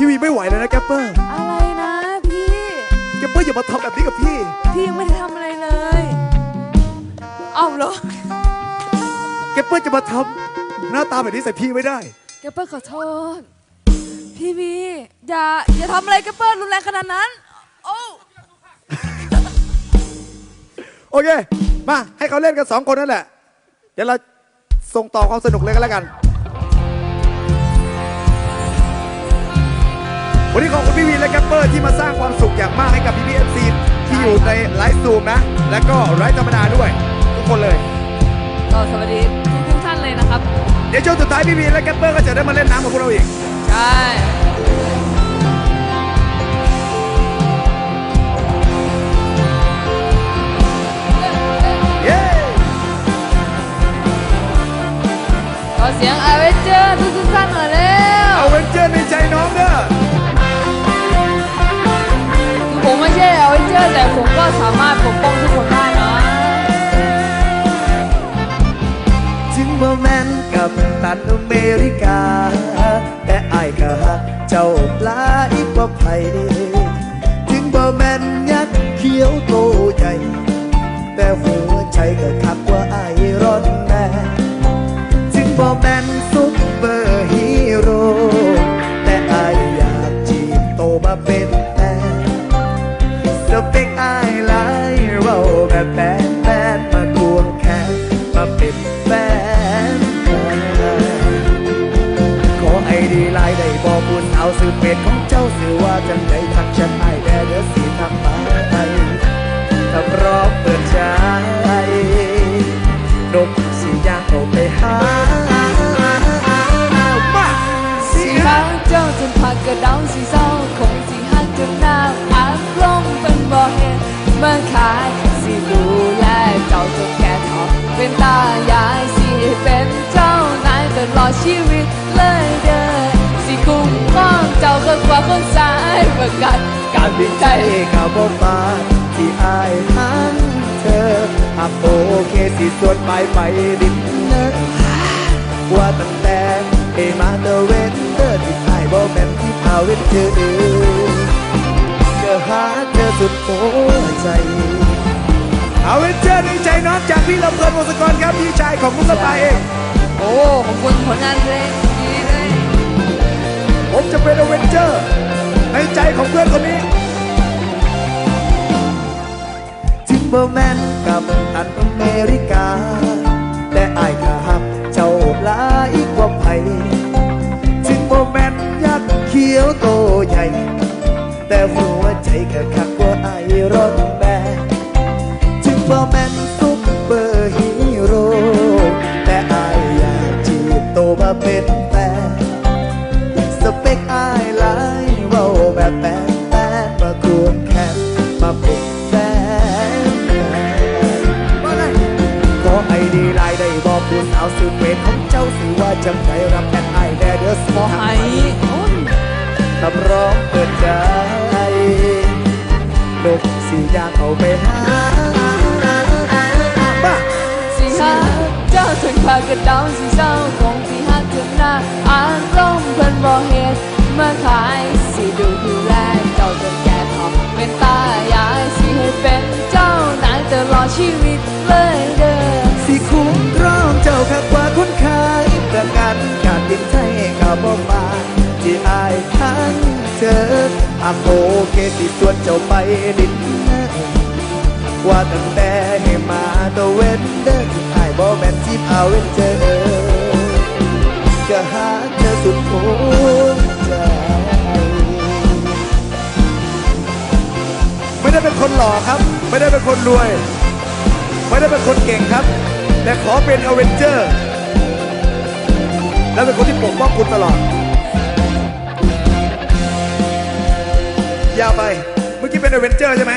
พี่วีไม่ไหวแล้วนะแกปเปอร์อะไรนะพี่ แกปเปอร์อย่ามาทำแบบนี้กับพี่ พี่ยังไม่ได้ทำอะไรเลยเอาเหรอแกปเปอร์จะมาทำหน้าตาแบบนี้ใส่พี่ไม่ได้ แกปเปอร์ขอโทษ พี่วีอย่าอย่าทำอะไรแกปเปอร์รุนแรงขนาดนั้นโอ้โอเค มาให้เขาเล่นกันสองคนนั่นแหละ เดี๋ยวเราส่งต่อความสนุกเลยกันแล้วกัน วันนี้ขอบคุณพี่วีและแกปเปอร์ที่มาสร้างความสุขอย่างมากให้กับพี่พีเอฟซีที่อยู่ในไลฟ์ซูมนะ แล้วก็ไลฟ์ธรรมดาด้วย ทุกคนเลย ก็สวัสดีทุกทุกๆท่านเลยนะครับ เดี๋ยวช่วงสุดท้ายพี่วีและแกปเปอร์ก็จะได้มาเล่นน้ำกับพวกเราอีก ใช่ เย้ ขอเสียงอเวนเจอร์ทุกทุกๆท่านหน่อยเร็ กันอเมริกา แต่อายก็ฮักเจ้าปลาอีกว่าไผถึงบ่แม่นยักษ์เขียวโตใหญ่แต่หัวใจก็คักกว่าอายร้อนแม่ถึงบ่แม่นีลน์ได้บอกผู้สาวสื่อเป็ดของเจ้าสื่อว่าจังใดทักแชทไอแด่เด้อสีทำมาไอถ้ารอมเปิดใจนกสียางเข้าไปหามาสีฮักเจ้าจนผักกระเดาสีเศร้าคงสีฮักจนหน้าอารมณ์เป็นบ่อเห็นเมื่อขายสิดูแลเจ้าจนแก่เฒ่าเป็นตายายสิเป็นเจ้านายตลอดชีวิต เจ้าก็กว่าคนสายประกันการบินใจใจกับบ่ปาที่อายหันเธอหากโอเคสิสวนไปไปดินเนอว่าตั้งแต่เอมาเดเวนเดอร์ที่อายบ่แม่นที่พาเวนเจอเจอหาเธอสุดหัวใจเอาเวนเจอร์ในใจน้องจากพี่ลำเพลินวงศกรครับพี่ชายของคุสบาเองโอ้ขอบคุณผลงานเพลง บอร์แมนกับทันอเมริกา แต่อายก็หักเจ้าหลายกว่าไผทิมเบอร์แมนยักษ์เขียวโตใหญ่ รับแทนไอแดเดอร์สมอไอ้โอ้ยทำร้องเปิดใจนกสีอยากเอาไปหาบ้าสีฮาเจ้าถึงพากระดาวสีเศร้าคงสีฮักถึงหน้าอารมณ์เพิ่นบ่เหตุมาขาย อาโอเคสิชวนเจ้าไปดินนอร์ว่าตั้งแต่ให้มาตัวเวนเดอร์ที่อายบ่แมนจีบเอาเวนเจอก็หาเธอสุดหัวใจไม่ได้เป็นคนหล่อครับ ไม่ได้เป็นคนรวย ไม่ได้เป็นคนเก่งครับ แต่ขอเป็นอเวนเจอร์ และเป็นคนที่ปกป้องคุณตลอด ยาวไป เมื่อกี้เป็นเอเวนเจอร์ใช่ไหม